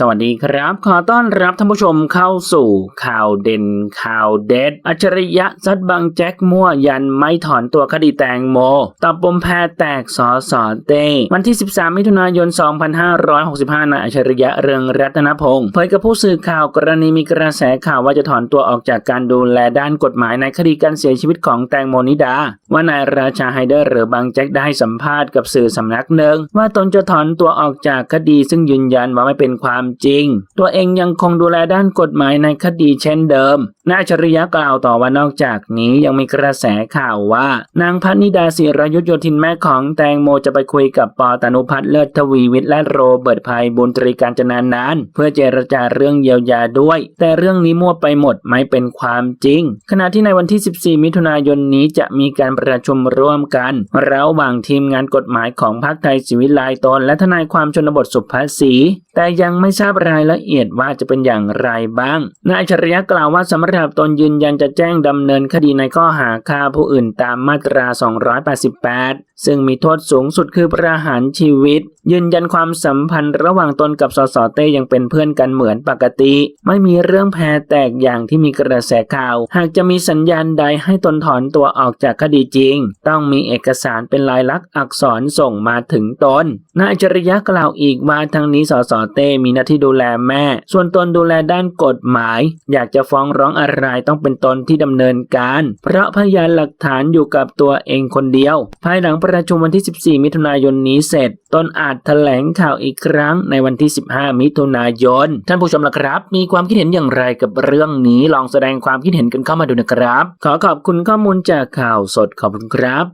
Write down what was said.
สวัสดีครับ ขอต้อนรับท่านผู้ชมเข้าสู่ข่าวเด่นข่าวเด็ด อัจฉริยะซัดบังแจ็คมั่วยันไม่ถอนตัวคดีแตงโมตอบปมแพรแตกสอสอเต้วันที่ 13 มิถุนายน 2565นายอัจฉริยะเรืองรัตนพงศ์เผยกับผู้สื่อข่าวกรณีมีกระแสข่าวว่าจะถอนตัวออกจากการดูแลด้านกฎหมายในคดีการเสียชีวิตของแตงโมนิดา ว่านายราชาไฮเดอร์หรือบางแจ็คได้ให้สัมภาษณ์กับสื่อสำนักหนึ่งว่าตนจะถอนตัวออกจากคดีซึ่งยืนยันว่าไม่เป็นความจริง ตัวเองยังคงดูแลด้านกฎหมายในคดีเช่นเดิมนายอัจฉริยะกล่าวต่อว่านอกจากนี้ยังมีกระแสข่าวว่า นางพัฒนิดาศิรยุทธโยธินแม่ของแตงโมจะไปคุยกับปอตานุพัฒน์เลิศทวีวิทย์และโรเบิร์ตภัยบุญตรีการจนานานเพื่อเจรจาเรื่องเยียวยาด้วย แต่เรื่องนี้มั่วไปหมดไม่เป็นความจริง ขณะที่ในวันที่ 14 มิถุนายนนี้จะมีการประชุมร่วมกัน ระหว่างทีมงานกฎหมายของพรรคไทยศิวิไลย์ตนและทนายความชนบทสุภาษีแต่ยังไม่ไม่ทราบรายละเอียดว่าจะเป็นอย่างไรบ้าง นายอัจฉริยะกล่าวว่าสำหรับตนยืนยันจะแจ้งดำเนินคดีในข้อหาฆ่าผู้อื่นตามมาตรา 288 ซึ่งมีโทษสูงสุดคือประหารชีวิต ยืนยันความสัมพันธ์ระหว่างตนกับสสเต้ยังเป็นเพื่อนกันเหมือนปกติ ไม่มีเรื่องแพรแตกอย่างที่มีกระแสข่าว หากจะมีสัญญาณใดให้ตนถอนตัวออกจากคดีจริง ต้องมีเอกสารเป็นลายลักษณ์อักษรส่งมาถึงตนนายจริยะกล่าวอีกว่าทั้งนี้สสเต้มีหน้าที่ดูแลแม่ ส่วนตนดูแลด้านกฎหมาย อยากจะฟ้องร้องอะไรต้องเป็นตนที่ดำเนินการ เพราะพยานหลักฐานอยู่กับตัวเองคนเดียว ภายหลังประชุมวันที่ 14 มิถุนายนนี้เสร็จ ตนอาจแถลงข่าวอีกครั้งในวันที่ 15 มิถุนายน ท่านผู้ชมล่ะครับ มีความคิดเห็นอย่างไรกับเรื่องนี้ลองแสดงความคิดเห็นกันเข้ามาดูนะครับ ขอขอบคุณข้อมูลจากข่าวสดขอบคุณครับ